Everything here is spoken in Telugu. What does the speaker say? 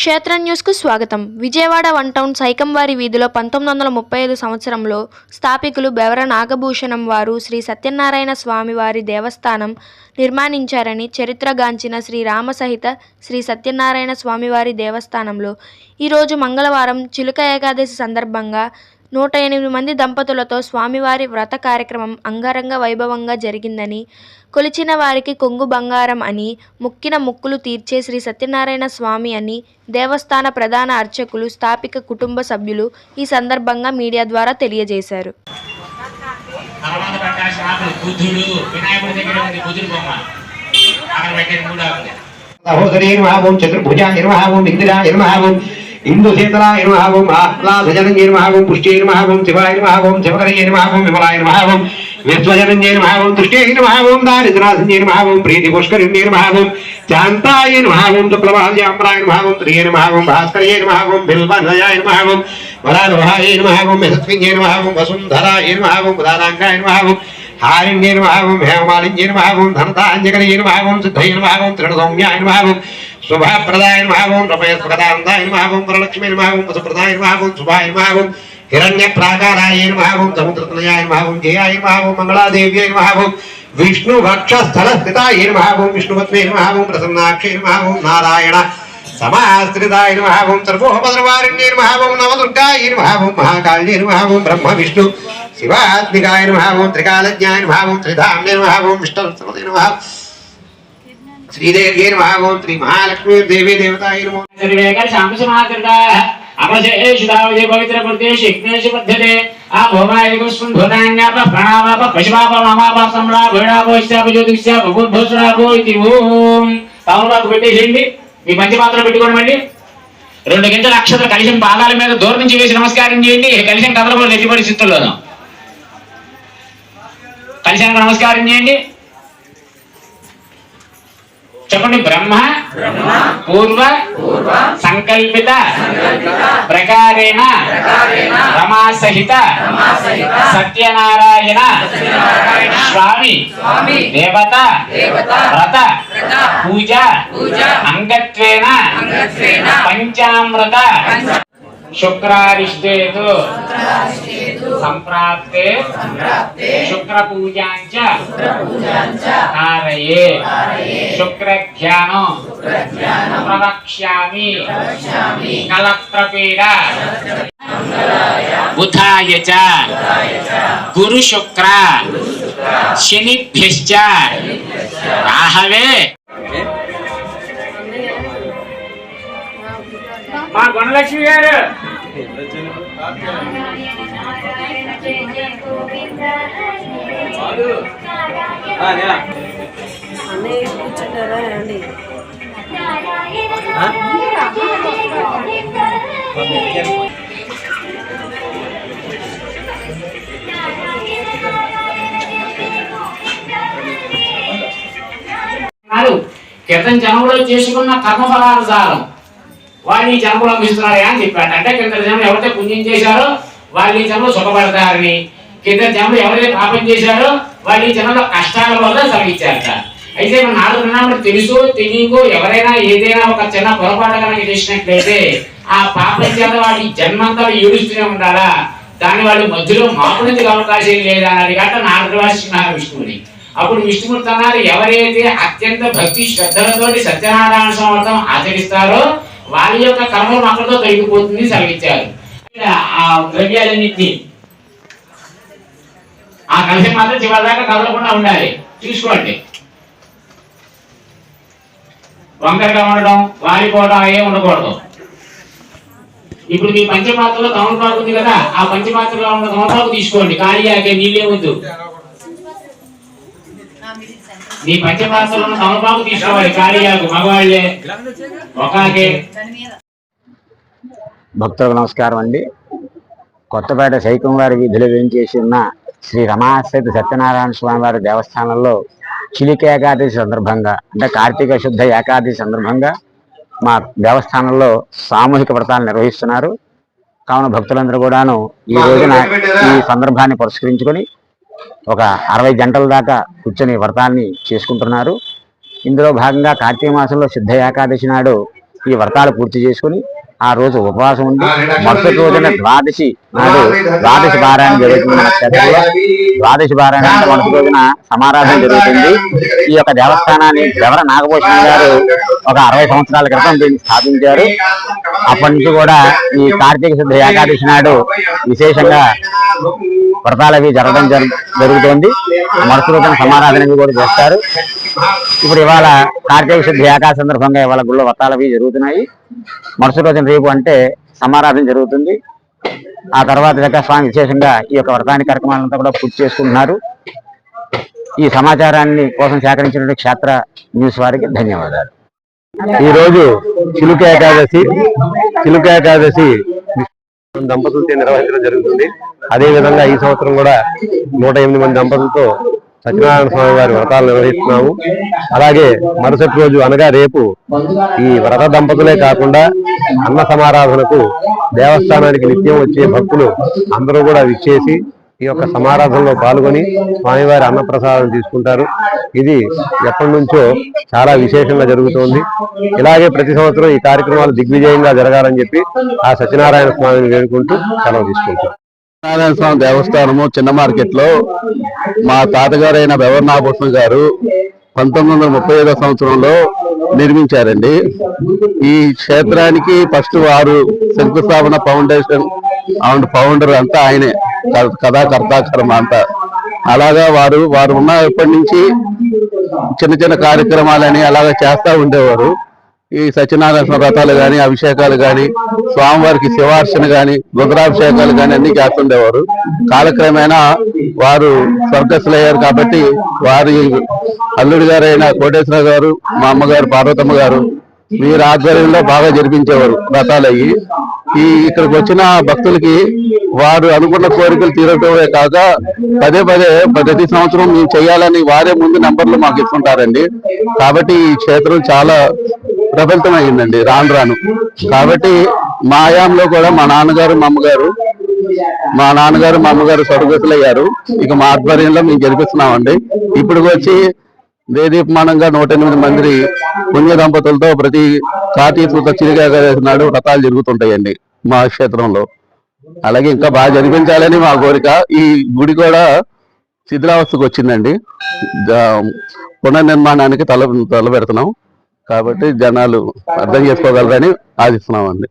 క్షేత్ర న్యూస్కు స్వాగతం. విజయవాడ వన్ టౌన్ సైకంవారి వీధిలో పంతొమ్మిది వందల ముప్పై ఐదు సంవత్సరంలో స్థాపికులు బెవర నాగభూషణం వారు శ్రీ సత్యనారాయణ స్వామి వారి దేవస్థానం నిర్మాణించారని చరిత్రగాంచిన శ్రీ రామసహిత శ్రీ సత్యనారాయణ స్వామివారి దేవస్థానంలో. ఈరోజు మంగళవారం చిలుక ఏకాదశి సందర్భంగా నూట ఎనిమిది మంది దంపతులతో స్వామివారి వ్రత కార్యక్రమం అంగరంగ వైభవంగా జరిగిందని కొలిచిన వారికి కొంగు బంగారం అని ముక్కిన ముక్కులు తీర్చే శ్రీ సత్యనారాయణ స్వామి అని దేవస్థాన ప్రధాన అర్చకులు స్థాపిక కుటుంబ సభ్యులు ఈ సందర్భంగా మీడియా ద్వారా తెలియజేశారు. సహోదరీ చతుర్భుజా ఇందిరా ఇందు నిర్మహాగం నిర్మహావం ఆహ్లాదజనంజయ నిర్మహావం పుష్టి నిర్మహావం శివాయ నిర్మహాగం శివకరయ్య నిర్మహాగం విమలాయ నిర్మహాగం విశ్వజనంజయ నిర్మహాగం దృష్టి నిర్మహాగం దారిద్రాసంజయ నిర్మహాగం ప్రీతి పుష్కరిణ్య నిర్మహాగం శాంతాయ నిర్మహాగం శుక్లవాల్యామ్రాయ నిర్మహాగం త్రియ నిర్మహాగం భాస్కరయ్య నిర్మహాగం బిల్వనయాయ నిర్మహాగం వరారోహాయ నిర్మహాగం యశస్విన్య నిర్మహాగం వసుంధరాయ నిర్మహాగం ఉదారాంగాయ నిర్మహాగం హారిణ్యే నిర్మహాగం హేమాలింజే నిర్మహాగం ధనతాంజకరయ్య నిర్మహాగం సిద్ధయ్య నిర్మహాగం తృణసౌమ్యాయ నిర్మహాగం शुभप्रदाय महाभूम रमेशप्रदानन्दाय महाभूम वरलक्ष्मी महाभूम वसुप्रदाय महाभूम शुभाय महाभूम हिरण्यप्राकाराय महाभूम समुद्रतनयाय महाभूम जयाय महाभूम मंगलादेव्याय महाभूम विष्णु भक्षस्थलस्थिताय महाभूम विष्णुपत्मे महाभूम प्रसन्नाक्षे महाभूम नारायण समाश्रिताय महाभूम सर्वोपद्रवारिण्ये महाभूम नवदुर्गाय महाभूम महाकाल्ये महाभूम ब्रह्म विष्णु शिवात्मिकाय महाभूम त्रिकालज्ञाय महाभूम त्रिधाम्ये महाभूम विष्णुसरस्वती महाभूम శ్రీదేవ్యైర్మహావం శ్రీ మహాలక్ష్మీర్దేవీ దేవతాయర్మో సర్వేకర శాంసమాకృత అమశేషుదావజే పవిత్ర ప్రదేశ్ యజ్ఞేషు పద్ధతే. ఆ భోమాయ కుస్మం భూతాన్యాప ప్రణామాప పశుపాప మామాప సంలా భేడాపోశ్చాప జ్యోతిష్యాప భూర్భోషురాపో ఇది ఓం తమలపాకు పెట్టేసేయండి మీ పంచపాత్ర పెట్టుకోండి మళ్ళీ. రెండు గింజల అక్షతలు కలిసిన పాదాల మీద దూరం నుంచి వేసి నమస్కారం చేయండి. కలిసిన కదలకూడదు ఎట్టి పరిస్థితుల్లోనూ కలిశానికి నమస్కారం చేయండి. చెప్పండి. బ్రహ్మ పూర్వ సంకల్పిత ప్రకారేణ రమా సహిత సత్యనారాయణ స్వామి దేవత వ్రత పూజ అంగత్వేన పంచామృత శుక్రారిష్టేతు సంప్రాప్తే. శుక్రపూజాంచ. ధారయే. శుక్రధ్యానం. ప్రవక్ష్యామి. కలత్రపీడ. బుధాయ చ. గురు శుక్ర శనిభ్యశ్చ. రాహవే. మా గుణలక్ష్మి గారు. అన్నయ్య కూర్చుంటారా అండి క్రితం జన్మలో చేసుకున్న కర్మఫలాల వాడిని వాళ్ళు జన్మలో మిస్తున్నారా అని చెప్పాడు. అంటే కింద జన్మ ఎవరైతే పుణ్యం చేశారో వాళ్ళ జన్మలో సుఖపడతారని. కింద జన్మలో ఎవరైతే పాపం చేశారో వాళ్ళ జన్మలో కష్టాల వల్ల కలిగించారట అయితే మన నాలుగు ఉన్నప్పుడు తెలుసు తెలియకో ఎవరైనా ఏదైనా ఒక చిన్న పొరపాటు కనుక చేసినట్లయితే ఆ పాపం చేత వాడి జన్మంతా ఏడుస్తూనే ఉండాలా? దాని వాళ్ళు మధ్యలో మాపునందుకు అవకాశం లేదా అని గట్ట నాలుగు రాసిస్తున్నారు విష్ణువుని అప్పుడు విష్ణుమూర్తి అన్నారు ఎవరైతే అత్యంత భక్తి శ్రద్ధలతోటి సత్యనారాయణ సంవత్సరం ఆచరిస్తారో వాళ్ళ యొక్క కర్మలు అక్కడితో తొలగిపోతుంది సెలవిచ్చారు. ఆ ద్రవ్యాలన్నింటినీ ఆ కలిసి మాత్రం చివరిదాకా కదలకుండా ఉండాలి. చూసుకోండి. వంకరగా ఉండడం వాలిపోవడం ఏ ఉండకూడదు. ఇప్పుడు మీ పంచపాత్రలో తమలపాకు ఉంది కదా ఆ పంచపాత్రలో ఉన్న తమలపాకు తీసుకోండి. ఖాళీ ఆగే నీళ్ళే వద్దు. నీ పంచపాత్రలో ఉన్న తీసుకోవాలి. కార్యాలకు మగవాళ్ళే. ఒకాకే భక్తులకు నమస్కారం అండి. కొత్తపేట శైకంవారి వీధిలో వేయించేసి ఉన్న శ్రీ రమాసైత సత్యనారాయణ స్వామి వారి దేవస్థానంలో చిలిక ఏకాదశి సందర్భంగా అంటే కార్తీక శుద్ధ ఏకాదశి సందర్భంగా మా దేవస్థానంలో సామూహిక వ్రతాలు నిర్వహిస్తున్నారు. కావున భక్తులందరూ కూడాను ఈ రోజున ఈ సందర్భాన్ని పురస్కరించుకొని ఒక అరవై గంటల దాకా కూర్చొని వ్రతాన్ని చేసుకుంటున్నారు. ఇందులో భాగంగా కార్తీక మాసంలో సిద్ధ ఏకాదశి నాడు ఈ వ్రతాలు పూర్తి చేసుకుని ఆ రోజు ఉపవాసం ఉండి మరుసటి రోజున ద్వాదశి నాడు ద్వాదశి పారాయణ జరుగుతుంది మన క్షేత్రంలో ద్వాదశి పారాయణ మరుసటి రోజున సమారాధన జరుగుతుంది. ఈ యొక్క దేవస్థానాన్ని దేవర నాగభూషణం గారు ఒక అరవై సంవత్సరాల క్రితం దీన్ని స్థాపించారు. అప్పటి నుంచి కూడా ఈ కార్తీక శుద్ధ ఏకాదశి నాడు విశేషంగా వ్రతాలు అవి జరగడం జరు- జరుగుతోంది. మరుసటి రోజున సమారాధన కూడా చేస్తారు. ఇప్పుడు ఇవాళ కార్తీక శుద్ధి ఏకా సందర్భంగా ఇవాళ గుళ్ళో వత్తాలవి అవి జరుగుతున్నాయి. మరుసటి రోజున రేపు అంటే సమారాధన జరుగుతుంది. ఆ తర్వాత దగ్గర స్వామి విశేషంగా ఈ యొక్క వ్రతాన్ని కార్యక్రమాలంతా కూడా పూర్తి చేసుకుంటున్నారు. ఈ సమాచారాన్ని కోసం సేకరించినటువంటి క్షేత్ర న్యూస్ వారికి ధన్యవాదాలు. ఈ రోజు చిలుక ఏకాదశి చిలుక ఏకాదశి దంపతులతో నిర్వహించడం జరుగుతుంది. అదే విధంగా ఈ సంవత్సరం కూడా నూట ఎనిమిది మంది దంపతులతో సత్యనారాయణ స్వామి వారి వ్రతాలు నిర్వహిస్తున్నాము. అలాగే మరుసటి రోజు అనగా రేపు ఈ వ్రత దంపతులే కాకుండా అన్న సమారాధనకు దేవస్థానానికి నిత్యం వచ్చే భక్తులు అందరూ కూడా విచ్చేసి ఈ యొక్క సమారాధనలో పాల్గొని స్వామివారి అన్నప్రసాదం తీసుకుంటారు. ఇది ఎప్పటి నుంచో చాలా విశేషంగా జరుగుతోంది. ఇలాగే ప్రతి సంవత్సరం ఈ కార్యక్రమాలు దిగ్విజయంగా జరగాలని చెప్పి ఆ సత్యనారాయణ స్వామిని వేడుకుంటూ సెలవు తీసుకుంటారు నారాయణ స్వామి దేవస్థానము చిన్న మార్కెట్లో మా తాతగారైన బెవర్నాభూషణ్ గారు పంతొమ్మిది వందల ముప్పై ఐదో సంవత్సరంలో నిర్మించారండి. ఈ క్షేత్రానికి ఫస్ట్ వారు శంకుస్థాపన ఫౌండేషన్ అండ్ ఫౌండర్ అంతా ఆయనే కథాకర్తాకర్మ అంతా. అలాగా వారు వారు ఉన్నప్పటి నుంచి చిన్న చిన్న కార్యక్రమాలని అలాగా చేస్తూ ఉండేవారు. ఈ సత్యనారాయణ వ్రతాలు కానీ అభిషేకాలు కానీ స్వామివారికి శివార్చన కానీ రుద్రాభిషేకాలు కానీ అన్ని చేస్తుండేవారు. కాలక్రమేణా వారు స్వర్గస్థులయ్యారు కాబట్టి వారి అల్లుడి గారైన కోటేశ్వర గారు మా అమ్మగారు పార్వతమ్మ గారు వీరి ఆధ్వర్యంలో బాగా జరిపించేవారు వ్రతాలు అయ్యి ఈ ఇక్కడికి వచ్చిన భక్తులకి వారు అనుకున్న కోరికలు తీరటమే కాక పదే పదే ప్రతి సంవత్సరం మేము చేయాలని వారే ముందు నంబర్లు మాకు ఇస్తుంటారండి. కాబట్టి ఈ క్షేత్రం చాలా ప్రబలితం అయిందండి రాను రాను. కాబట్టి మా ఆయాంలో కూడా మా నాన్నగారు మా అమ్మగారు మా నాన్నగారు మా అమ్మగారు స్వర్గతులు అయ్యారు ఇక మా ఆధ్వర్యంలో మేము జరిపిస్తున్నామండి ఇప్పుడు వచ్చి దేదీపమానంగా నూట ఎనిమిది మంది పుణ్య దంపతులతో ప్రతి కార్తీక చిరుగా నాడు వ్రతాలు జరుగుతుంటాయండి మా క్షేత్రంలో. అలాగే ఇంకా బాగా జరిపించాలని మా కోరిక. ఈ గుడి కూడా శిథిలావస్థకు వచ్చిందండి. పునర్నిర్మాణానికి తల తల పెడుతున్నాం. కాబట్టి జనాలు అర్థం చేసుకోగలరని ఆశిస్తున్నామండి.